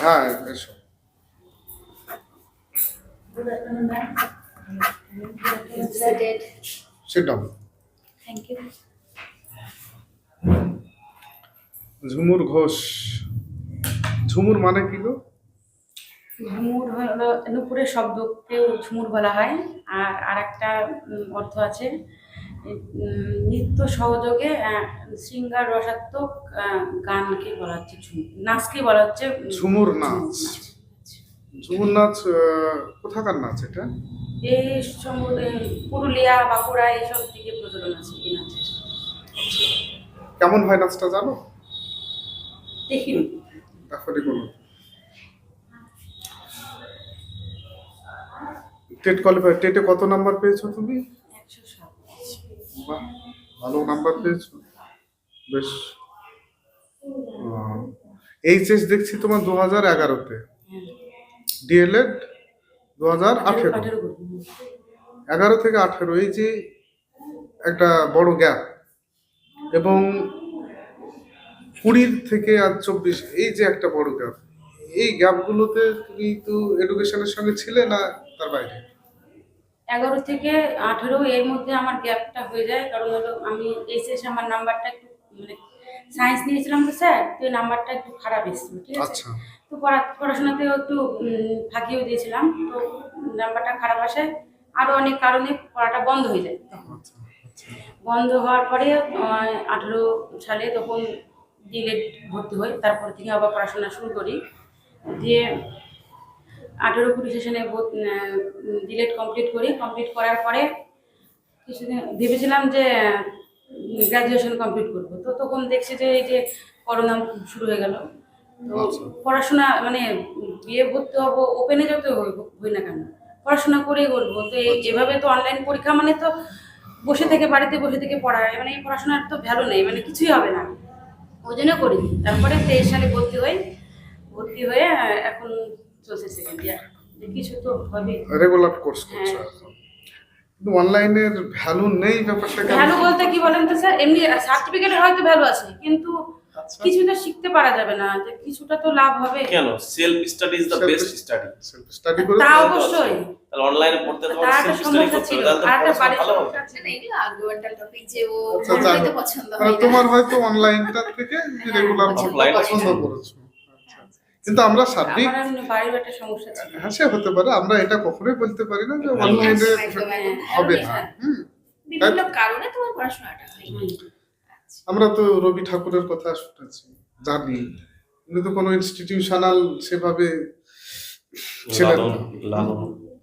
হ্যাঁ এসো. Sit down Thank you. Jhumur Ghosh. Jhumur মানে কি গো? ঝুমুর হলো নুপুরের শব্দকেও ঝুমুর বলা হয়। আর আরেকটা অর্থ আছে। নৃত্য সহযোগে আহ, শৃঙ্গার রসাত্মক গানকে বলা হচ্ছে নাচকে বলা হচ্ছে ঝুমুর নাচ। ঝুমুর নাচ। কোথাকার নাচ এটা? এই সমুদ্র পুরুলিয়া বাঁকুড়া এইসব দিকে প্রচলন আছে এই নাচের। কেমন হয় নাচটা জানো? দেখিনি। তারপরে বলো টেট কোয়ালিফাই টেটে কত নাম্বার পেয়েছ তুমি? একশো সাত ভালো নাম্বার পেয়েছ? বেশ এইচএস দেখছি তোমার দু হাজার এগারোতে। ডিএলএড দু হাজার আঠেরো। এগারো থেকে আঠেরো, এই যে একটা বড় গ্যাপ এবং কুড়ির থেকে আর চব্বিশ, এই যে একটা বড় গ্যাপ এই গ্যাপগুলোতে তুমি তো এডুকেশনের সঙ্গে ছিলে না তার বাইরে? এগারো থেকে আঠেরো এর মধ্যে আমার গ্যাপটা হয়ে যায়। কারণ হলো আমি এসএস আমার নাম্বারটা একটু মানে সায়েন্স নিয়েছিলাম তো স্যার তো এই নাম্বারটা একটু খারাপ এসেছিল ঠিক আছে? আচ্ছা। তো পড়া পড়াশোনাতেও একটু ফাঁকিও দিয়েছিলাম। তো নাম্বারটা খারাপ আসে আরও অনেক কারণে পড়াটা বন্ধ হয়ে যায়। তখন আচ্ছা আচ্ছা। বন্ধ হওয়ার পরে আঠেরো সালে তখন ডিলেট ভর্তি হই তারপর থেকে আবার পড়াশোনা শুরু করি। দিয়ে আঠেরো কুড়ি সেশনে ডিলেট কমপ্লিট করি। কমপ্লিট করার পরে কিছুদিন ভেবেছিলাম যে গ্র্যাজুয়েশন কমপ্লিট করব। তো তখন দেখছি যে এই যে করোনা শুরু হয়ে গেল। তো আচ্ছা। পড়াশোনা মানে বিয়ে ভর্তি হব ওপেনে যত হই না কেন পড়াশোনা করেই করব। তো এই- এভাবে তো অনলাইন পরীক্ষা মানে তো বসে থেকে বাড়িতে বসে থেকে পড়া হয় মানে এই পড়াশোনার তো ভ্যালু নেই মানে কিছুই হবে না। ওই জন্য করি তারপরে তেইশ সালে ভর্তি হই। ভর্তি হয়ে এখন চলছে সেকেন্ড ইয়ার কিছু তো হবে। রেগুলার কোর্স করছ হ্যাঁ। কিন্তু অনলাইনের ভ্যালু নেই ব্যাপারটা ভ্যালু বলতে কি বলেন তো স্যার এমনি সার্টিফিকেটের হয়তো ভ্যালু আছে কিন্তু আচ্ছা। কিছু তো শিখতে পারা যাবে না যে কিছুটা তো লাভ হবে। কেন? Self study is the best study study করে তা অবশ্যই। তাহলে অনলাইনে পড়তে তোমার সেলফ স্টাডি করতে হবে তাহলে তো ভালো হবে। না এগুলো আর্গুমেন্টাল টপিক যে ও আচ্ছা, হয়তো পছন্দ হয় তোমার হয়তো অনলাইনটা থেকে রেগুলার পছন্দ Offline পছন্দ। করেছ। কিন্তু আমরা সার্বিক হ্যাঁ সে হতে পারে। আমরা এটা কখনোই বলতে পারি না যে হ্যাঁ, অনলাইনে একদম, একদম। হবে না। হ্যাঁ। হুম। বিভিন্ন কারণে তোমার পড়াশোনাটা আমরা তো রবি ঠাকুরের কথা শুনেছি জানি। কিন্তু তো কোনো ইনস্টিটিউশনাল সেভাবে ছিলেন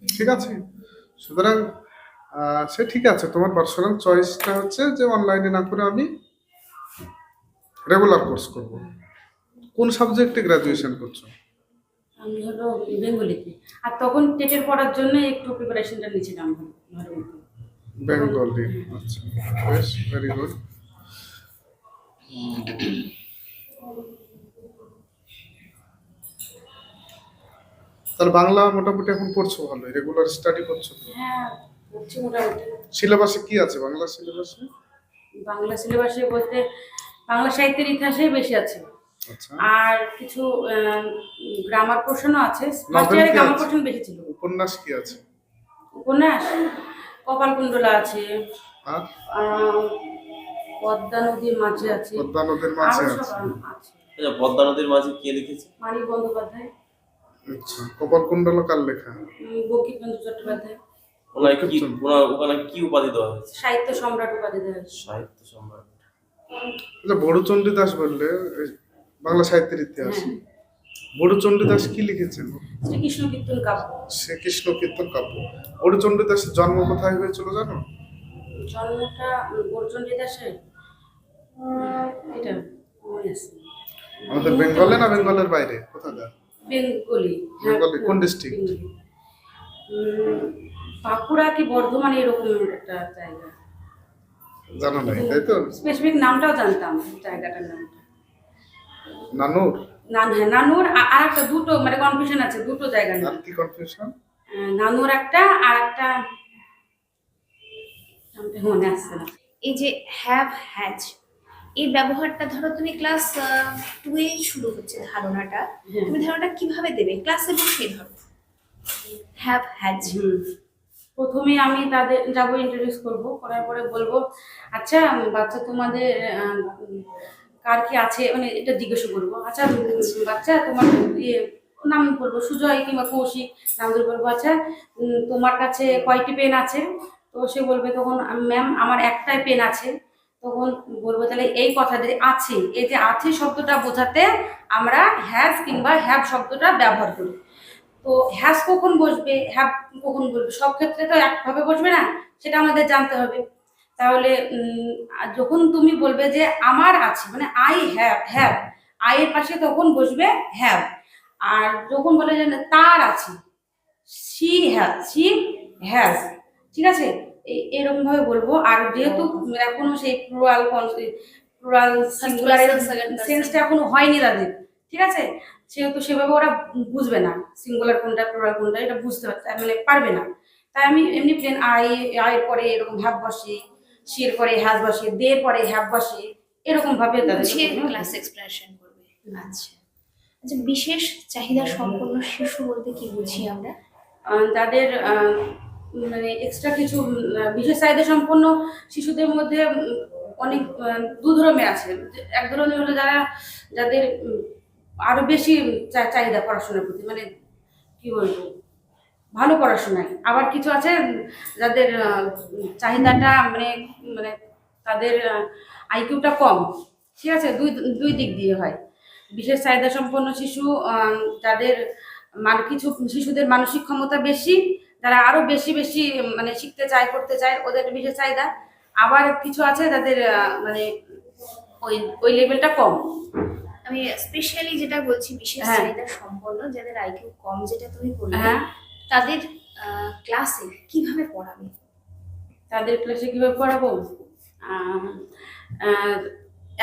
ঠিক আছে? সুতরাং সে ঠিক আছে। তোমার পার্সোনাল চয়েসটা হচ্ছে যে অনলাইনে না করে আমি রেগুলার কোর্স করব। কোন সাবজেক্টে গ্রাজুয়েশন করছ? আমি হলো বেঙ্গলিতে। আর তখন টেটের পড়ার জন্য একটু প্রিপারেশনটা নিয়েছিলাম। বেঙ্গলি আচ্ছা বেশ ভেরি গুড তাহলে বাংলা মোটামুটি এখন পড়ছো ভালো রেগুলার স্টাডি করছ হ্যাঁ পড়ছি মোটামুটি। সিলেবাসে কি আছে বাংলা সিলেবাসে? বাংলা সিলেবাসে বলতে বাংলা সাহিত্যের ইতিহাসে বেশি আছে। আর কিছু গ্রামার পোর্শনও আছে। ফার্স্ট ইয়ারে গ্রামার? পোর্শন বেশি ছিল। উপন্যাস কি আছে? উপন্যাস? কপালকুণ্ডলা আছে। পদ্মা নদীর মাঝে আছে। পদ্মা নদীর মাঝে আছে। আচ্ছা পদ্মা নদীর মাঝে কে লিখেছে? মানিক বন্দ্যোপাধ্যায়। আচ্ছা কপাল কুণ্ডল কার লেখা? বঙ্কিমচন্দ্র চট্টোপাধ্যায়। কি ওখানে কি উপাধি দেওয়া হয়েছে? সাহিত্য সম্রাট উপাধি দেওয়া হয়েছে। সাহিত্য সম্রাট। আচ্ছা বড়চণ্ডী দাস বললে বাংলা সাহিত্যের ইতিহাস। হ্যাঁ। বড়চণ্ডী দাস কি লিখেছেন? শ্রীকৃষ্ণ কীর্তন কাব্য। সে কৃষ্ণ কীর্তন কাব্য। বড়চণ্ডী দাসের জন্ম কোথায় হয়েছিল জানো? জন্মটা বর্জন্ডী দাসের এটা আমাদের বেঙ্গলে না বেঙ্গলের বাইরে? কোথাকার বেঙ্গলি বেঙ্গলি, কোন। উম, বাঁকুড়া কি বর্ধমান এরকম একটা জায়গা? জানা নাই তাই তো? স্পেসিফিক নামটাও জানতাম জায়গাটার নামটা। নানুর? নান হ্যাঁ নানুর আর একটা দুটো মানে কনফিউশন আছে দুটো জায়গা আর কি কনফিউশন নানুর একটা আর একটা মনে আসছে না। এই যে হ্যাভ হ্যাজ এই ব্যবহারটা ধরো তুমি ক্লাস টু এ শুরু হচ্ছে ধারণাটা হ্যাঁ। তুমি ধারণাটা কীভাবে দেবে? ক্লাসে বসে ধরো। Have has hmm. প্রথমে আমি তাদের যাব ইন্ট্রোডিউস করব করার পরে বলব আচ্ছা বাচ্চা তোমাদের কার কি আছে? মানে এটা জিজ্ঞাসা করব। আচ্ছা বাচ্চা, তোমার ইয়ে নাম বলব, সুজয় কিংবা কৌশিক, নাম ধরে বলব আচ্ছা তোমার কাছে কয়টি পেন আছে? তো সে বলবে তখন, ম্যাম, আমার একটাই পেন আছে। তখন বলব, তাহলে এই কথা যে আছে। এই যে আছে শব্দটা বোঝাতে আমরা হ্যাজ কিংবা হ্যাভ শব্দটা ব্যবহার করি। তো হ্যাজ কখন বসবে? হ্যাভ কখন বসবে সব ক্ষেত্রে তো একভাবে বসবে না, সেটা আমাদের জানতে হবে। তাহলে যখন তুমি বলবে যে আমার আছে মানে আই হ্যাভ হ্যাভ আয়ের পাশে তখন বসবে হ্যাভ আর যখন বলে যে তার আছে সি হ্যাজ সি হ্যাজ ঠিক আছে এই এরকম ভাবে বলব আর যেহেতু এখনও সেই প্লুরাল প্লুরাল সিঙ্গুলারের person. সেন্সটা এখনও হয়নি তাদের ঠিক আছে সেহেতু সেভাবে ওরা বুঝবে না সিঙ্গুলার কোনটা প্লুরাল কোনটা এটা বুঝতে পারছে মানে পারবে না তাই আমি এমনি প্লেন আই আয়ের পরে এরকম হ্যাভ বসে শির পরে হ্যাজ বসে দে পরে হ্যাভ বসে এরকম ভাবে বুঝিয়ে ক্লাস এক্সপ্রেশন করবে। আচ্ছা। আচ্ছা বিশেষ চাহিদা সম্পন্ন শিশু বলতে কি বুঝি আমরা? তাদের মানে এক্সট্রা কিছু বিশেষ চাহিদা সম্পন্ন শিশুদের মধ্যে অনেক দু ধরনের আছে। এক ধরনের হলো যারা যাদের আরও বেশি চাহিদা পড়াশোনার প্রতি মানে কি বলব? ভালো পড়াশোনায়। আবার কিছু আছে যাদের চাহিদাটা মানে মানে তাদের আইকিউটা কম। ঠিক আছে? দুই দুই দিক দিয়ে হয়। বিশেষ চাহিদা সম্পন্ন শিশু যাদের মান কিছু শিশুদের মানসিক ক্ষমতা বেশি তারা আরও বেশি বেশি মানে শিখতে চায় করতে চায় ওদের বিশেষ চাহিদা। আবার কিছু আছে যাদের মানে ওই ওই লেভেলটা কম। আমি স্পেশালি যেটা বলছি বিশেষ হ্যাঁ। চাহিদা সম্পন্ন যাদের আইকিউ কম যেটা তুমি বললে হ্যাঁ। তাদের ক্লাসে কীভাবে পড়াবে? তাদের ক্লাসে কীভাবে পড়াবো?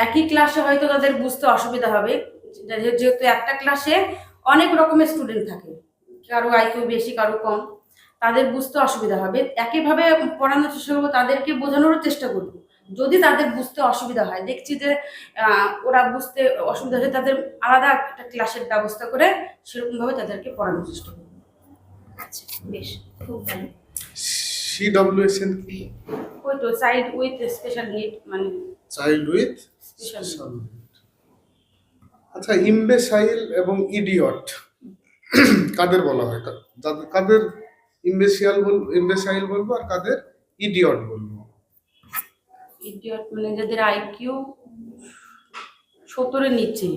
একই ক্লাসে হয়তো তাদের বুঝতে অসুবিধা হবে। যেহেতু একটা ক্লাসে অনেক রকমের স্টুডেন্ট থাকে। কারও আইকিউ বেশি, কারও কম। তাদের বুঝতে অসুবিধা হবে। একইভাবে পড়ানোর চেষ্টা করব, তাদেরকে বোঝানোরও চেষ্টা করব। যদি তাদের বুঝতে অসুবিধা হয়, দেখছি যে ওরা বুঝতে অসুবিধা হচ্ছে তাদের আলাদা একটা ক্লাসের ব্যবস্থা করে সেরকমভাবে তাদেরকে পড়ানোর চেষ্টা করব। আচ্ছা বেশ খুব ভালো। কি? ওই তো উইথ স্পেশাল নিড মানে চাইল্ড উইথ স্পেশাল আচ্ছা ইমবেসাইল এবং ইডিয়ট কাদের বলা হয়? যাদের- কাদের ইমবেসিয়াল বল ইমবেসাইল বলব আর কাদের ইডিয়ট বলব? ইডিয়ট মানে যাদের আইকিউ সত্তরের নিচে।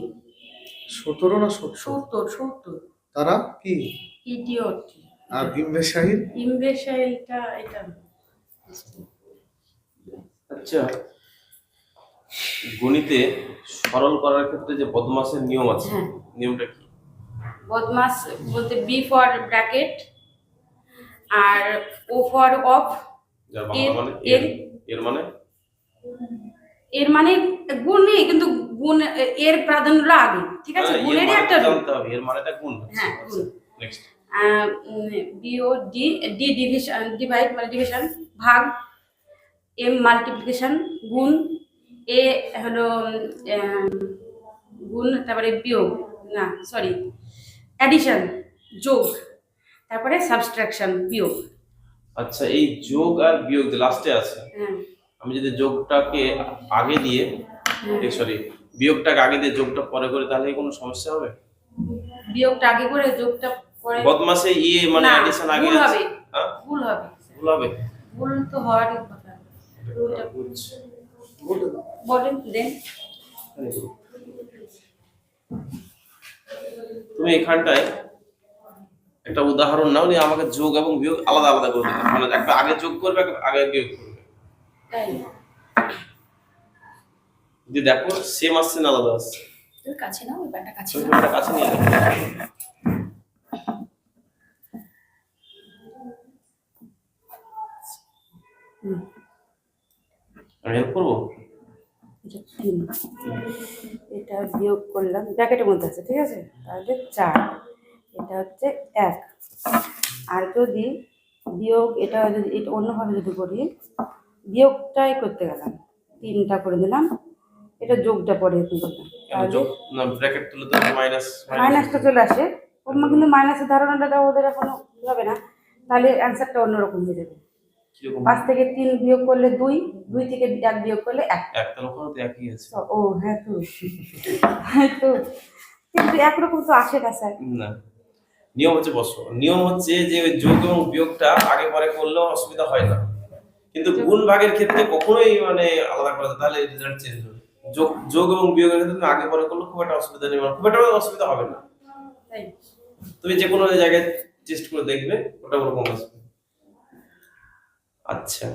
সতেরো না সত্তর? সত্তর সত্তর। তারা কি? ইডিয়ট আর ইমবেসাইল ইমবেশাইলটা এটা আচ্ছা গণিতে সরল করার ক্ষেত্রে যে বদমাসের নিয়ম আছে হ্যাঁ। নিয়মটা কি? বদমাস বলতে বি ফর ব্র্যাকেট আর ও ফর অফ এর- মানে এর- মানে? এর মানে গুণ নেই কিন্তু গুণ এর প্রাধান্য আগে ঠিক আছে? গুণেরই একটা রূপ। জানতে হবে এর মানেটা গুণ। হ্যাঁ, নেক্সট বিও ডি ডি ডিভিশন ডিভাইড মানে ডিভিশন ভাগ এম মাল্টিপ্লিকেশন গুণ এ হলো গুণ তারপরে বিয়োগ না সরি অ্যাডিশন যোগ তারপরে সাবস্ট্রাকশন বিয়োগ। আচ্ছা এই যোগ আর বিয়োগ লাস্টে আছে হ্যাঁ। আমি যদি যোগটাকে আগে দিয়ে হ্যাঁ। সরি বিয়োগটাকে আগে দিয়ে যোগটা পরে করে তাহলে কোনো সমস্যা হবে? বিয়োগটা আগে করে যোগটা বদমাসে ইয়ে মানে না, অ্যাডিশন আগে ভুল হবে। হ্যাঁ? ভুল হবে। ভুল হবে? ভুল তো হওয়ারই কথা। বুঝছি। বলেন দেন। তুমি এখানটায় একটা উদাহরণ নাও নিয়ে আমাকে যোগ এবং বিয়োগ আলাদা আলাদা করে দেবে। মানে একটা আগে যোগ করবে আগে বিয়োগ করবে। যদি দেখো সেম আসছে না আলাদা আসছে। কাছে নাও ব্যাপারটা কাছে কাছে নিয়ে দেখো হুম। আমি হেল্প করব? এটা বিয়োগ করলাম ব্র্যাকেটের মধ্যে আছে ঠিক আছে? তাহলে চার। এটা হচ্ছে এক। আর যদি বিয়োগ এটা যদি এটা অন্যভাবে যদি করি বিয়োগটাই করতে গেলাম। তিনটা করে দিলাম এটা যোগটা তো মাইনাস মাইনাসটা চলে আসে। কিন্তু মাইনাসের ধারণাটা ওদের এখনও হবে না। তাহলে অ্যান্সারটা অন্যরকম হয়ে যাবে। পাঁচ থেকে তিন বিয়োগ করলে দুই দুই থেকে এক বিয়োগ করলে এক। এক তাহলে তো একই আছে। ও হ্যাঁ তো। হ্যাঁ তো। কিন্তু একরকম তো আসে না স্যার। না। নিয়ম হচ্ছে বসো নিয়ম হচ্ছে যে যোগ এবং বিয়োগটা আগে পরে করলেও অসুবিধা হয় না। কিন্তু গুণ ভাগের ক্ষেত্রে কখনোই মানে আলাদা করা যায় তাহলে রেজাল্ট চেঞ্জ হবে। যোগ যোগ এবং বিয়োগের ক্ষেত্রে তুমি আগে পরে করলে খুব একটা অসুবিধা নেই। মানে খুব একটা অসুবিধা হবে না। তুমি যে কোনো জায়গায় টেস্ট করে দেখবে ওটা ওরকম আসবে আচ্ছা।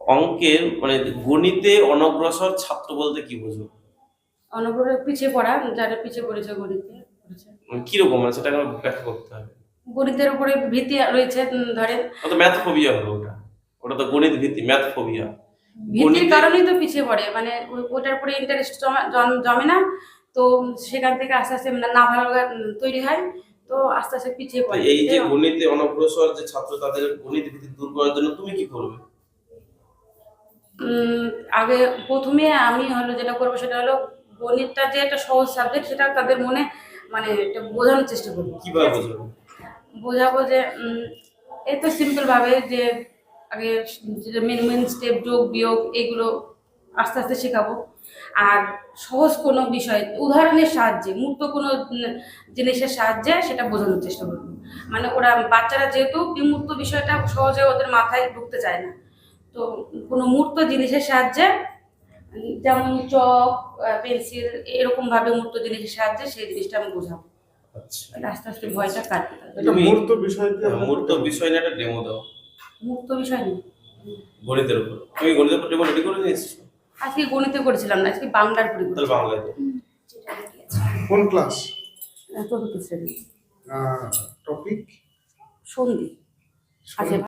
অঙ্কের মানে গণিতে অনগ্রসর ছাত্র বলতে কি বোঝো? অনগ্রসর পিছিয়ে পড়া যারা পিছিয়ে পড়েছে গণিতে। মানে কীরকম? মানে সেটাকে ব্যাখ্যা করতে হবে। গণিতের উপরে ভীতি রয়েছে ধরেন। ওটা ম্যাথ ফোবিয়া হলো ওটা। ওটা তো গণিত ভীতি ম্যাথ ফোবিয়া ভীতির কারণেই তো পিছিয়ে পড়ে মানে ওটার উপরে ইন্টারেস্ট জমে না। তো সেখান থেকে আস্তে আস্তে না ভালো তৈরি হয়। তো আস্তে আস্তে পিছিয়ে পড়ে এই যে গণিতে অনগ্রসর যে ছাত্র তাদের গণিত ভিত্তি দূর করার জন্য তুমি কি করবে? আগে প্রথমে আমি হলো যেটা করব সেটা হলো গণিতটা যে একটা সহজ সাবজেক্ট সেটা তাদের মনে মানে এটা বোঝানোর চেষ্টা করব কীভাবে বোঝাবে? বোঝাবো যে উম, এই তো সিম্পল ভাবে যে আগে মেন মেন স্টেপ যোগ বিয়োগ এগুলো আস্তে আস্তে শেখাবো। আর সহজ কোনো বিষয় উদাহরণের সাহায্যে মূর্ত কোনো জিনিসের সাহায্যে সেটা বোঝানোর চেষ্টা করব। মানে ওরা বাচ্চারা যেহেতু বিমূর্ত বিষয়টা সহজে ওদের মাথায় ঢুকতে চায় না। তো কোনো মূর্ত জিনিসের সাহায্যে যেমন চক পেন্সিল এরকমভাবে মূর্ত জিনিসের সাহায্যে সেই জিনিসটা আমি বোঝাবো। আচ্ছা। আস্তে আস্তে ভয়টা কাটবে। মূর্ত বিষয় মূর্ত বিষয় নিয়ে একটা ডেমো দাও। মুক্ত বিষয় নেই গণিতের উপর। তুমি গণিতের উপর ডেমো রেডি করে নিয়ে আজকে গণিতে করেছিলাম না আজকে বাংলার পড়ে তাহলে বাংলায় কোন ক্লাস? চতুর্থ শ্রেণি। টপিক সন্ধি। আচ্ছা